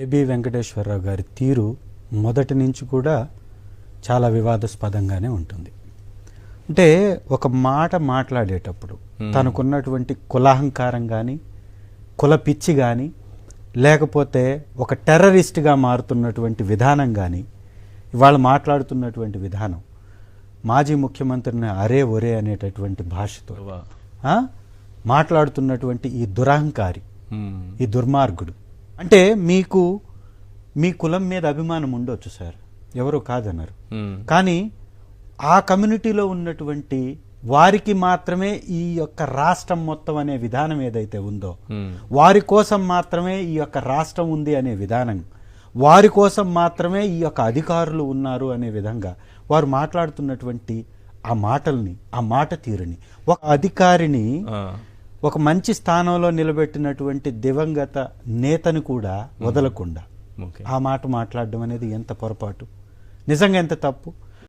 AB Venkateswararao గారి తీరు మొదటి నుంచి కూడా చాలా వివాదాస్పదంగానే ఉంటుంది అంటే ఒక మాట మాట్లాడేటప్పుడు తనకున్నటువంటి కులాహంకారం కానీ కుల పిచ్చి కానీ లేకపోతే ఒక టెర్రరిస్ట్గా మారుతున్నటువంటి విధానం కానీ ఇవాళ మాట్లాడుతున్నటువంటి విధానం మాజీ ముఖ్యమంత్రిని అరే ఒరే అనేటటువంటి భాషతో? మాట్లాడుతున్నటువంటి ఈ దురహంకారి. ఈ దుర్మార్గుడు అంటే మీకు మీ కులం మీద అభిమానం ఉండొచ్చు సార్ ఎవరు కాదన్నారు మ్మ్. కానీ ఆ కమ్యూనిటీలో ఉన్నటువంటి వారికి మాత్రమే ఈ యొక్క రాష్ట్రం మొత్తం అనే విధానం ఏదైతే ఉందో మ్మ్. వారి కోసం మాత్రమే ఈ యొక్క రాష్ట్రం ఉంది అనే విధానం వారి కోసం మాత్రమే ఈ యొక్క అధికారులు ఉన్నారు అనే విధంగా వారు మాట్లాడుతున్నటువంటి ఆ మాటల్ని ఆ మాట తీరుని ఒక అధికారిని. ఒక మంచి స్థానంలో నిలబెట్టినటువంటి దివంగత నేతను కూడా వదలకుండా ఆ మాట మాట్లాడడం అనేది ఎంత పొరపాటు? నిజంగా ఎంత తప్పు?